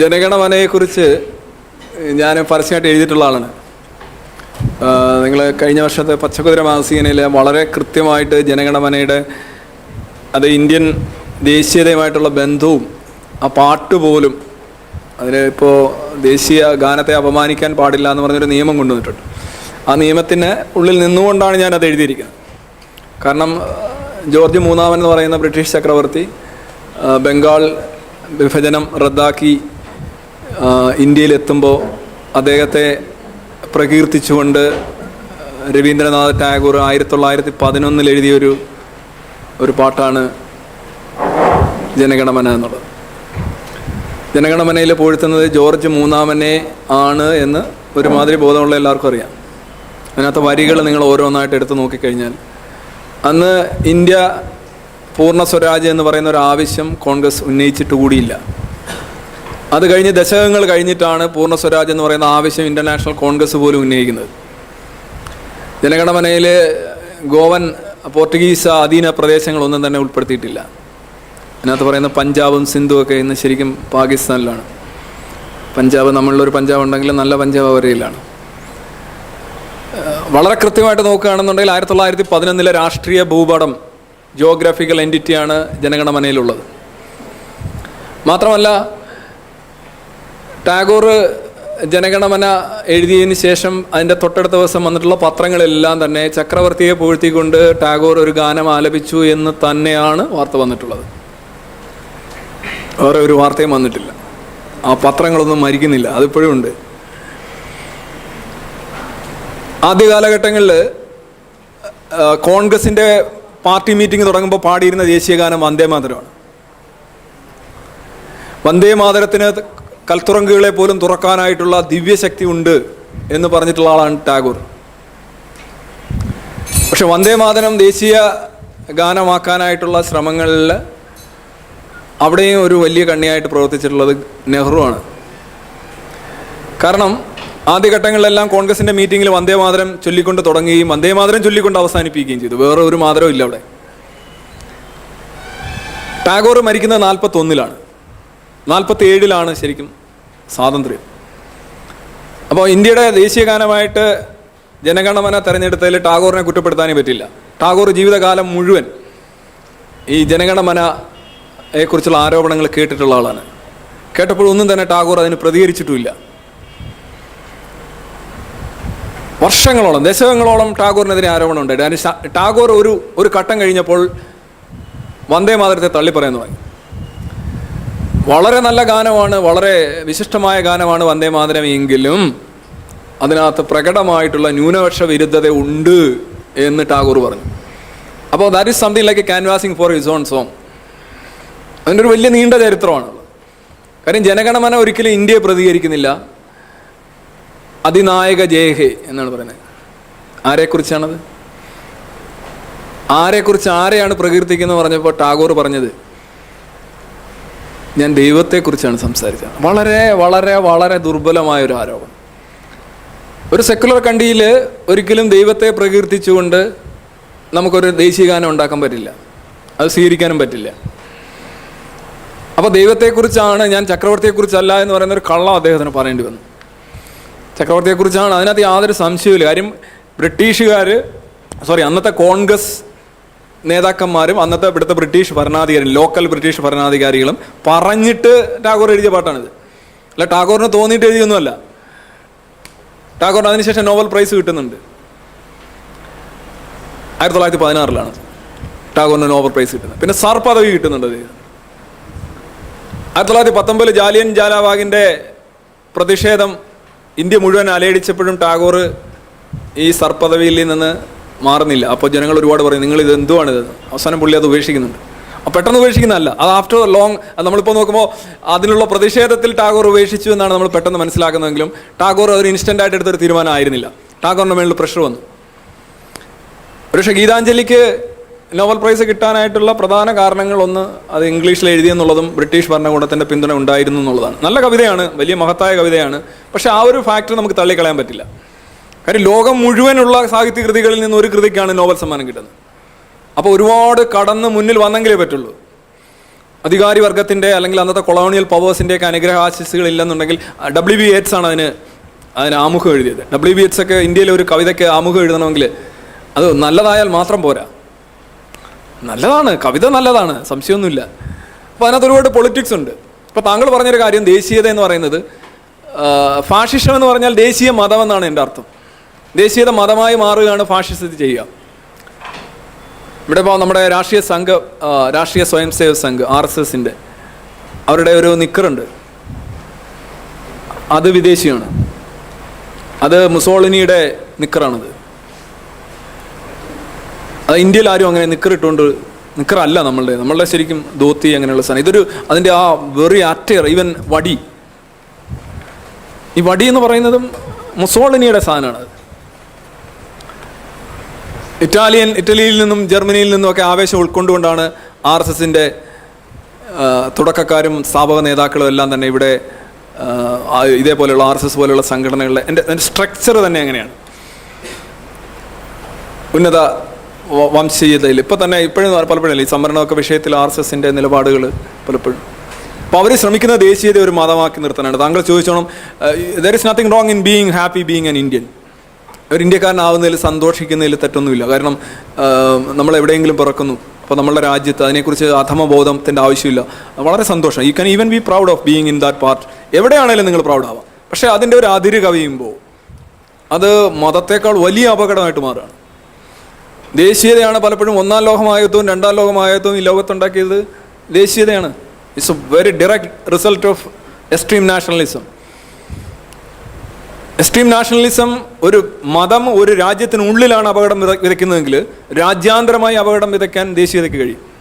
ജനഗണമനയെക്കുറിച്ച് ഞാൻ പരസ്യമായിട്ട് എഴുതിയിട്ടുള്ള ആളാണ്. നിങ്ങൾ കഴിഞ്ഞ വർഷത്തെ പച്ചക്കുതിര മാസികനയിൽ വളരെ കൃത്യമായിട്ട് ജനഗണമനയുടെ അത് ഇന്ത്യൻ ദേശീയതയുമായിട്ടുള്ള ബന്ധവും ആ പാട്ട് പോലും അതിന് ഇപ്പോൾ ദേശീയ ഗാനത്തെ അപമാനിക്കാൻ പാടില്ല എന്ന് പറഞ്ഞൊരു നിയമം കൊണ്ടുവന്നിട്ടുണ്ട്. ആ നിയമത്തിന് ഉള്ളിൽ നിന്നുകൊണ്ടാണ് ഞാൻ അത് എഴുതിയിരിക്കുന്നത്. കാരണം ജോർജ് മൂന്നാമൻ എന്ന് പറയുന്ന ബ്രിട്ടീഷ് ചക്രവർത്തി ബംഗാൾ വിഭജനം റദ്ദാക്കി ഇന്ത്യയിലെത്തുമ്പോൾ അദ്ദേഹത്തെ പ്രകീർത്തിച്ചുകൊണ്ട് രവീന്ദ്രനാഥ് ടാഗോർ ആയിരത്തി തൊള്ളായിരത്തി പതിനൊന്നിൽ എഴുതിയൊരു ഒരു പാട്ടാണ് ജനഗണമന എന്നുള്ളത്. ജനഗണമനയിൽ പൂഴ്ത്തുന്നത് ജോർജ് മൂന്നാമനെ ആണ് എന്ന് ഒരുമാതിരി ബോധമുള്ള എല്ലാവർക്കും അറിയാം. അതിനകത്ത് വരികൾ നിങ്ങൾ ഓരോന്നായിട്ട് എടുത്തു നോക്കിക്കഴിഞ്ഞാൽ അന്ന് ഇന്ത്യ പൂർണ സ്വരാജ് എന്ന് പറയുന്ന ഒരു ആവശ്യം കോൺഗ്രസ് ഉന്നയിച്ചിട്ട് കൂടിയില്ല. അത് കഴിഞ്ഞ് ദശകങ്ങൾ കഴിഞ്ഞിട്ടാണ് പൂർണ സ്വരാജ് എന്ന് പറയുന്ന ആവശ്യം ഇന്റർനാഷണൽ കോൺഗ്രസ് പോലും ഉന്നയിക്കുന്നത്. ജനഗണമനയിൽ ഗോവൻ പോർട്ടുഗീസ് അധീന പ്രദേശങ്ങളൊന്നും തന്നെ ഉൾപ്പെടുത്തിയിട്ടില്ല. അതിനകത്ത് പറയുന്ന പഞ്ചാബും സിന്ധുവൊക്കെ ഇന്ന് ശരിക്കും പാകിസ്ഥാനിലാണ്. പഞ്ചാബ് നമ്മളിലൊരു പഞ്ചാബ് ഉണ്ടെങ്കിലും നല്ല പഞ്ചാബ് അവരയിലാണ് വളരെ കൃത്യമായിട്ട് നോക്കുകയാണെന്നുണ്ടെങ്കിൽ ആയിരത്തി തൊള്ളായിരത്തി പതിനൊന്നിലെ രാഷ്ട്രീയ ഭൂപടം ജിയോഗ്രാഫിക്കൽ എന്റിറ്റിയാണ് ജനഗണമനയിലുള്ളത്. മാത്രമല്ല ടാഗോർ ജനഗണമന എഴുതിയതിന് ശേഷം അതിന്റെ തൊട്ടടുത്ത ദിവസം വന്നിട്ടുള്ള പത്രങ്ങളെല്ലാം തന്നെ ചക്രവർത്തിയെ പൂഴ്ത്തിക്കൊണ്ട് ടാഗോർ ഒരു ഗാനം ആലപിച്ചു എന്ന് തന്നെയാണ് വാർത്ത വന്നിട്ടുള്ളത്. വേറെ ഒരു വാർത്തയും വന്നിട്ടില്ല. ആ പത്രങ്ങളൊന്നും മരിക്കുന്നില്ല. അതിപ്പോഴും ഉണ്ട്. ആദ്യ കാലഘട്ടങ്ങളിൽ കോൺഗ്രസിന്റെ പാർട്ടി മീറ്റിംഗ് തുടങ്ങുമ്പോൾ പാടിയിരുന്ന ദേശീയഗാനം വന്ദേ മാതരമാണ്. വന്ദേ മാതരത്തിന് കൽത്തുറങ്കുകളെ പോലും തുറക്കാനായിട്ടുള്ള ദിവ്യശക്തി ഉണ്ട് എന്ന് പറഞ്ഞിട്ടുള്ള ആളാണ് ടാഗോർ. പക്ഷെ വന്ദേ മാതരം ദേശീയ ഗാനമാക്കാനായിട്ടുള്ള ശ്രമങ്ങളിൽ അവിടെയും ഒരു വലിയ കണ്ണിയായിട്ട് പ്രവർത്തിച്ചിട്ടുള്ളത് നെഹ്റു ആണ് കാരണം ആദ്യഘട്ടങ്ങളിലെല്ലാം കോൺഗ്രസിന്റെ മീറ്റിംഗിൽ വന്ദേ മാതരം ചൊല്ലിക്കൊണ്ട് തുടങ്ങുകയും വന്ദേ മാതരം ചൊല്ലിക്കൊണ്ട് അവസാനിപ്പിക്കുകയും ചെയ്തു. വേറെ ഒരു മാതരവും ഇല്ല അവിടെ. ടാഗോർ മരിക്കുന്നത് നാൽപ്പത്തി ഒന്നിലാണ് നാൽപ്പത്തി ഏഴിലാണ് ശരിക്കും സ്വാതന്ത്ര്യം. അപ്പോൾ ഇന്ത്യയുടെ ദേശീയ ഗാനമായിട്ട് ജനഗണമന തെരഞ്ഞെടുത്തതിൽ ടാഗോറിനെ കുറ്റപ്പെടുത്താനേ പറ്റില്ല. ടാഗോർ ജീവിതകാലം മുഴുവൻ ഈ ജനഗണമനയെക്കുറിച്ചുള്ള ആരോപണങ്ങൾ കേട്ടിട്ടുള്ള ആളാണ്. കേട്ടപ്പോഴൊന്നും തന്നെ ടാഗോർ അതിന് പ്രതികരിച്ചിട്ടുമില്ല. വർഷങ്ങളോളം ദശകങ്ങളോളം ടാഗോറിനെതിരെ ആരോപണം ഉണ്ടായിട്ട് അതിന് ടാഗോർ ഒരു ഒരു ഘട്ടം കഴിഞ്ഞപ്പോൾ വന്ദേ മാതരത്തെ തള്ളിപ്പറയാൻ തുടങ്ങി. വളരെ നല്ല ഗാനമാണ് വളരെ വിശിഷ്ടമായ ഗാനമാണ് വന്ദേ മാതരം എങ്കിലും അതിനകത്ത് പ്രകടമായിട്ടുള്ള ന്യൂനപക്ഷ വിരുദ്ധത ഉണ്ട് എന്ന് ടാഗോർ പറഞ്ഞു. അപ്പോൾ that is something like a canvassing for his own song അതിന്റെ ഒരു വലിയ നീണ്ട ചരിത്രമാണ് കാര്യം ജനഗണമന ഒരിക്കലും ഇന്ത്യയെ പ്രതികരിക്കുന്നില്ല. അതിനായക ജയഹേ എന്നാണ് പറയുന്നത്. ആരെക്കുറിച്ചാണത്? ആരെക്കുറിച്ച് ആരെയാണ് പ്രകീർത്തിക്കുന്നത് പറഞ്ഞപ്പോൾ ടാഗോർ പറഞ്ഞത് ഞാൻ ദൈവത്തെക്കുറിച്ചാണ് സംസാരിച്ചത്. വളരെ വളരെ വളരെ ദുർബലമായ ഒരു ആരോപണം. ഒരു സെക്കുലർ കണ്ടിയിൽ ഒരിക്കലും ദൈവത്തെ പ്രകീർത്തിച്ചുകൊണ്ട് നമുക്കൊരു ദേശീയഗാനം ഉണ്ടാക്കാൻ പറ്റില്ല. അത് സ്വീകരിക്കാനും പറ്റില്ല. അപ്പോൾ ദൈവത്തെക്കുറിച്ചാണ് ഞാൻ ചക്രവർത്തിയെക്കുറിച്ചല്ല എന്ന് പറയുന്ന ഒരു കള്ളം അദ്ദേഹത്തിന് പറയേണ്ടി വന്നു. ചക്രവർത്തിയെക്കുറിച്ചാണ് അതിനകത്ത് യാതൊരു സംശയമില്ല കാര്യം ബ്രിട്ടീഷുകാർ സോറി അന്നത്തെ കോൺഗ്രസ് നേതാക്കന്മാരും അന്നത്തെ ഇവിടുത്തെ ബ്രിട്ടീഷ് ഭരണാധികാരി ലോക്കൽ ബ്രിട്ടീഷ് ഭരണാധികാരികളും പറഞ്ഞിട്ട് ടാഗോർ എഴുതിയ പാട്ടാണിത്. അല്ല ടാഗോറിന് തോന്നിയിട്ട് എഴുതിയൊന്നുമല്ല. ടാഗോറിന് അതിനുശേഷം നോബൽ പ്രൈസ് കിട്ടുന്നുണ്ട്. ആയിരത്തി തൊള്ളായിരത്തി പതിനാറിലാണ് ടാഗോറിന് നോബൽ പ്രൈസ് കിട്ടുന്നത്. പിന്നെ സർ പദവി കിട്ടുന്നുണ്ട് അത് ആയിരത്തി തൊള്ളായിരത്തി പത്തൊമ്പതിൽ ജാലിയൻ ജാലാബാഗിന്റെ പ്രതിഷേധം ഇന്ത്യ മുഴുവൻ അലയടിച്ചപ്പോഴും ടാഗോർ ഈ സർപ്പദവിയിൽ നിന്ന് മാറുന്നില്ല. അപ്പോൾ ജനങ്ങൾ ഒരുപാട് പറയും നിങ്ങൾ ഇത് എന്തുവാണിത്? അവസാനം പുള്ളി അത് ഉപേക്ഷിക്കുന്നുണ്ട്. പെട്ടെന്ന് ഉപേക്ഷിക്കുന്നതല്ല. അത് ആഫ്റ്റർ ലോങ് നമ്മളിപ്പോൾ നോക്കുമ്പോൾ അതിനുള്ള പ്രതിഷേധത്തിൽ ടാഗോർ ഉപേക്ഷിച്ചു എന്നാണ് നമ്മൾ പെട്ടെന്ന് മനസ്സിലാക്കുന്നതെങ്കിലും ടാഗോർ ഒരു ഇൻസ്റ്റന്റ് ആയിട്ട് എടുത്തൊരു തീരുമാനം ആയിരുന്നില്ല. ടാഗോറിന്റെ മേളിൽ പ്രഷർ വന്നു. പക്ഷേ ഗീതാഞ്ജലിക്ക് നോബൽ പ്രൈസ് കിട്ടാനായിട്ടുള്ള പ്രധാന കാരണങ്ങളൊന്ന് അത് ഇംഗ്ലീഷിൽ എഴുതിയെന്നുള്ളതും ബ്രിട്ടീഷ് ഭരണകൂടത്തിന്റെ പിന്തുണ ഉണ്ടായിരുന്നു എന്നുള്ളതാണ്. നല്ല കവിതയാണ് വലിയ മഹത്തായ കവിതയാണ്. പക്ഷെ ആ ഒരു ഫാക്ടർ നമുക്ക് തള്ളിക്കളയാൻ പറ്റില്ല. കാര്യം ലോകം മുഴുവനുള്ള സാഹിത്യകൃതികളിൽ നിന്ന് ഒരു കൃതിക്കാണ് നോബൽ സമ്മാനം കിട്ടുന്നത്. അപ്പോൾ ഒരുപാട് കടന്ന് മുന്നിൽ വന്നെങ്കിലേ പറ്റുള്ളൂ. അധികാരി വർഗത്തിന്റെ അല്ലെങ്കിൽ അന്നത്തെ കൊളോണിയൽ പവേഴ്സിന്റെയൊക്കെ അനുഗ്രഹാശിസുകൾ ഇല്ലെന്നുണ്ടെങ്കിൽ ഡബ്ല്യു ബി എറ്റ്സ് ആണ് അതിന് അതിന് ആമുഖം എഴുതിയത്. ഡബ്ല്യു ബി എറ്റ്സ് ഒക്കെ ഇന്ത്യയിലെ ഒരു കവിതയ്ക്ക് ആമുഖം എഴുതണമെങ്കിൽ അത് നല്ലതായാൽ മാത്രം പോരാ. നല്ലതാണ് കവിത നല്ലതാണ് സംശയമൊന്നുമില്ല. അപ്പോൾ അതിനകത്ത് ഒരുപാട് പൊളിറ്റിക്സ് ഉണ്ട്. ഇപ്പോൾ താങ്കൾ പറഞ്ഞൊരു കാര്യം ദേശീയത എന്ന് പറയുന്നത് ഫാഷിസം എന്ന് പറഞ്ഞാൽ ദേശീയ മതം എന്നാണ് എന്റെ അർത്ഥം. ദേശീയത മതമായി മാറുകയാണ് ഫാഷിസത്തിൽ ചെയ്യുക. ഇവിടെ ഇപ്പോൾ നമ്മുടെ രാഷ്ട്രീയ സംഘ രാഷ്ട്രീയ സ്വയം സേവ സംഘ് ആർ എസ് എസിന്റെ അവരുടെ ഒരു നിക്കറുണ്ട്. അത് വിദേശിയാണ്. അത് മുസോളിനിയുടെ നിക്കറാണത്. അത് ഇന്ത്യയിൽ ആരും അങ്ങനെ നിക്കറിട്ടുകൊണ്ട് നിക്കറല്ല നമ്മളുടെ നമ്മളുടെ ശരിക്കും ധോത്തി അങ്ങനെയുള്ള സാധനം. ഇതൊരു അതിന്റെ ആ വെറി ആറ്റയർ ഈവൻ വടി. ഈ വടി എന്ന് പറയുന്നതും മുസോളിനിയുടെ സാധനമാണ് ഇറ്റാലിയൻ ഇറ്റലിയിൽ നിന്നും ജർമ്മനിയിൽ നിന്നും ഒക്കെ ആവേശം ഉൾക്കൊണ്ടുകൊണ്ടാണ് ആർ എസ് എസിന്റെ തുടക്കക്കാരും സ്ഥാപക നേതാക്കളും എല്ലാം തന്നെ ഇവിടെ ഇതേപോലെയുള്ള ആർ എസ് എസ് പോലെയുള്ള സംഘടനകളുടെ എന്റെ സ്ട്രക്ചർ തന്നെ അങ്ങനെയാണ്. ഉന്നത വംശീയതയിൽ ഇപ്പോൾ തന്നെ ഇപ്പോഴും പലപ്പോഴും ഈ സംവരണമൊക്കെ വിഷയത്തിൽ ആർ എസ് എസിന്റെ നിലപാടുകൾ പലപ്പോഴും. അപ്പോൾ അവർ ശ്രമിക്കുന്ന ദേശീയത ഒരു മതമാക്കി നിർത്താനാണ് താങ്കൾ ചോദിച്ചോണം there is nothing wrong in being happy being an Indian ഒരു ഇന്ത്യക്കാരനാവുന്നതിൽ സന്തോഷിക്കുന്നതിൽ തെറ്റൊന്നുമില്ല. കാരണം നമ്മൾ എവിടെയെങ്കിലും പിറക്കുന്നു. അപ്പോൾ നമ്മളുടെ രാജ്യത്ത് അതിനെക്കുറിച്ച് അധമബോധത്തിന്റെ ആവശ്യമില്ല. വളരെ സന്തോഷം. You can even be proud of being in that part എവിടെയാണേലും നിങ്ങൾ പ്രൗഡ് ആവാം. പക്ഷേ അതിന്റെ ഒരു അതിര് കവിയുമ്പോൾ അത് മതത്തേക്കാൾ വലിയ അപകടമായിട്ട് മാറുകയാണ്. ദേശീയതയാണ് പലപ്പോഴും ഒന്നാം ലോകമായത്വവും രണ്ടാം ലോകമായത്വവും ഈ ലോകത്തുണ്ടാക്കിയത്. ദേശീയതയാണ്. It's a very direct result of extreme nationalism extreme nationalism ഒരു മതം ഒരു രാജ്യത്തിനുള്ളിലാണ് അപകടം വിത വിതയ്ക്കുന്നതെങ്കിൽ രാജ്യാന്തരമായി അപകടം വിതയ്ക്കാൻ ദേശീയതയ്ക്ക് കഴിയും.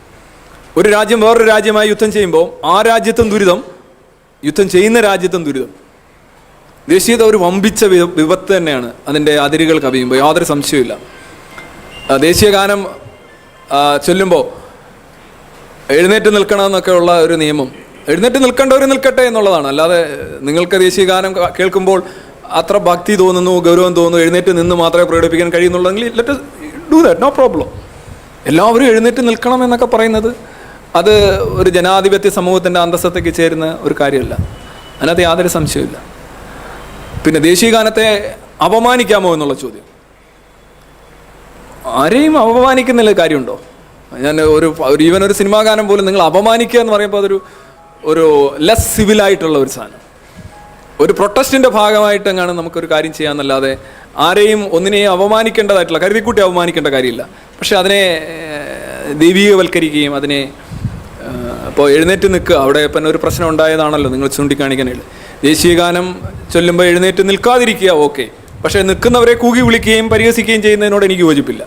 ഒരു രാജ്യം വേറൊരു രാജ്യമായി യുദ്ധം ചെയ്യുമ്പോൾ ആ രാജ്യത്തും ദുരിതം യുദ്ധം ചെയ്യുന്ന രാജ്യത്തും ദുരിതം. ദേശീയത ഒരു വമ്പിച്ച വിപത്ത് തന്നെയാണ്. അതിന്റെ അതിരുകൾ കവിയുമ്പോൾ യാതൊരു സംശയവുമില്ല. ആ, ദേശീയ ഗാനം ചൊല്ലുമ്പോൾ എഴുന്നേറ്റ് നിൽക്കണം എന്നൊക്കെ ഉള്ള ഒരു നിയമം. എഴുന്നേറ്റ് നിൽക്കേണ്ടവർ നിൽക്കട്ടെ എന്നുള്ളതാണ്. അല്ലാതെ നിങ്ങൾക്ക് ദേശീയ ഗാനം കേൾക്കുമ്പോൾ അത്ര ഭക്തി തോന്നുന്നു ഗൗരവം തോന്നുന്നു എഴുന്നേറ്റ് നിന്ന് മാത്രമേ പ്രകടിപ്പിക്കാൻ കഴിയുന്നുള്ളെങ്കിൽ let do that no problem എല്ലാവരും എഴുന്നേറ്റ് നിൽക്കണം എന്നൊക്കെ പറയുന്നത് അത് ഒരു ജനാധിപത്യ സമൂഹത്തിന്റെ അന്തസ്സത്തേക്ക് ചേരുന്ന ഒരു കാര്യമല്ല. അതിനകത്ത് യാതൊരു സംശയമില്ല പിന്നെ ദേശീയ ഗാനത്തെ അപമാനിക്കാമോ എന്നുള്ള ചോദ്യം. ആരെയും അപമാനിക്കുന്നില്ല കാര്യമുണ്ടോ? ഞാൻ ഒരു ഒരു ഈവൻ ഒരു സിനിമാ ഗാനം പോലും നിങ്ങൾ അപമാനിക്കുക എന്ന് പറയുമ്പോൾ അതൊരു ഒരു ലെസ് സിവിലായിട്ടുള്ള ഒരു സാധനം. ഒരു പ്രൊട്ടസ്റ്റിന്റെ ഭാഗമായിട്ടെങ്ങാണ് നമുക്കൊരു കാര്യം ചെയ്യാമെന്നല്ലാതെ ആരെയും ഒന്നിനെയും അപമാനിക്കേണ്ടതായിട്ടുള്ള കരുതിക്കൂട്ടി അപമാനിക്കേണ്ട കാര്യമില്ല. പക്ഷെ അതിനെ ദൈവീകവൽക്കരിക്കുകയും അതിനെ ഇപ്പോൾ എഴുന്നേറ്റ് നിൽക്കുക അവിടെ ഇപ്പം ഒരു പ്രശ്നം ഉണ്ടായതാണല്ലോ നിങ്ങൾ ചൂണ്ടിക്കാണിക്കാനായിട്ട്. ദേശീയ ഗാനം ചൊല്ലുമ്പോൾ എഴുന്നേറ്റ് നിൽക്കാതിരിക്കുക ഓക്കെ. പക്ഷേ നിൽക്കുന്നവരെ കൂകി വിളിക്കുകയും പരിഹസിക്കുകയും ചെയ്യുന്നതിനോട് എനിക്ക് യോജിപ്പില്ല.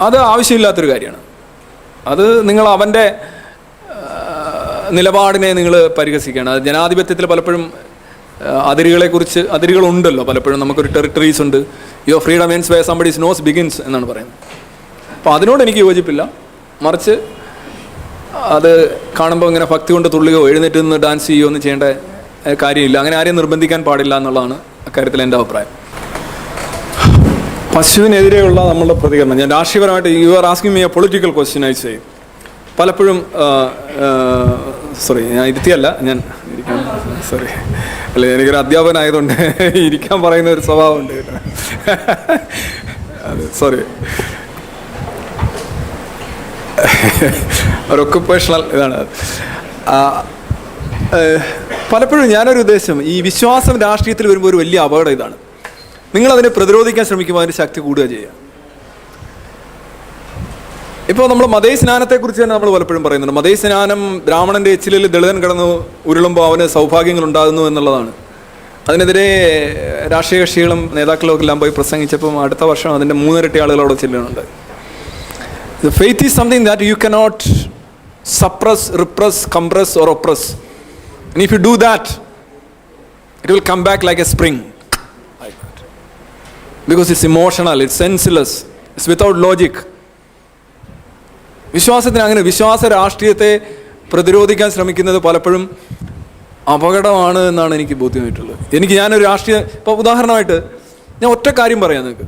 അത് ആവശ്യമില്ലാത്തൊരു കാര്യമാണ്. അത് നിങ്ങൾ അവന്റെ നിലപാടിനെ നിങ്ങൾ പരിഹസിക്കുകയാണ്. അത് ജനാധിപത്യത്തിൽ പലപ്പോഴും അതിരുകളെക്കുറിച്ച് അതിരുകളുണ്ടല്ലോ. പലപ്പോഴും നമുക്കൊരു ടെറിട്ടറീസ് ഉണ്ട്. Your freedom ends where somebody's nose begins എന്നാണ് പറയുന്നത്. അപ്പോൾ അതിനോട് എനിക്ക് യോജിപ്പില്ല. മറിച്ച് അത് കാണുമ്പോൾ ഇങ്ങനെ ഭക്തി കൊണ്ട് തുള്ളുകയോ എഴുന്നേറ്റ് നിന്ന് ഡാൻസ് ചെയ്യുകയോ ഒന്നും ചെയ്യേണ്ട കാര്യമില്ല. അങ്ങനെ ആരെയും നിർബന്ധിക്കാൻ പാടില്ല എന്നുള്ളതാണ് അക്കാര്യത്തിൽ എന്റെ അഭിപ്രായം. പശുവിനെതിരെയുള്ള നമ്മളുടെ പ്രതികരണം. ഞാൻ രാഷ്ട്രീയപരമായിട്ട് you are asking me a political question I say പലപ്പോഴും സോറി ഞാൻ ഇരുത്തിയല്ല ഞാൻ ഇരിക്കാൻ സോറി അല്ല എനിക്കൊരു അധ്യാപകനായതുകൊണ്ട് ഇരിക്കാൻ പറയുന്ന ഒരു സ്വഭാവമുണ്ട് സോറി ഒരു ഒക്കുപ്പേഷണൽ ഇതാണ് പലപ്പോഴും ഞാനൊരു ഉദ്ദേശം ഈ വിശ്വാസം രാഷ്ട്രീയത്തിൽ വരുമ്പോൾ ഒരു വലിയ അപകടം ഇതാണ്. നിങ്ങൾ അതിനെ പ്രതിരോധിക്കാൻ ശ്രമിക്കുമ്പോൾ അതിന് ശക്തി കൂടുക ചെയ്യുക. ഇപ്പോൾ നമ്മൾ മതേ സ്നാനത്തെക്കുറിച്ച് തന്നെ നമ്മൾ പലപ്പോഴും പറയുന്നുണ്ട്. മതേ സ്നാനം ബ്രാഹ്മണന്റെ എച്ചിലിൽ ദളിതൻ കിടന്നു ഉരുളുമ്പോൾ അവന് സൗഭാഗ്യങ്ങൾ ഉണ്ടാകുന്നു എന്നുള്ളതാണ്. അതിനെതിരെ രാഷ്ട്രീയ കക്ഷികളും നേതാക്കളും എല്ലാം പോയി പ്രസംഗിച്ചപ്പം അടുത്ത വർഷം അതിന്റെ മൂന്നിരട്ടി ആളുകൾ അവിടെ ചെല്ലുന്നുണ്ട്. Faith is something that you cannot suppress repress compress or oppress if you do that it will come back like a spring. Because it's emotional it's senseless it's without logic വിശ്വാസത്തിന് അങ്ങനെ വിശ്വാസ രാഷ്ട്രീയത്തെ പ്രതിരോധിക്കാൻ ശ്രമിക്കുന്നത് പലപ്പോഴും അപകടമാണ് എന്നാണ് എനിക്ക് ബോധ്യമായിട്ടുള്ളത്. എനിക്ക് ഞാനൊരു രാഷ്ട്രീയ ഇപ്പോൾ ഉദാഹരണമായിട്ട് ഞാൻ ഒറ്റ കാര്യം പറയാം നിങ്ങൾക്ക്.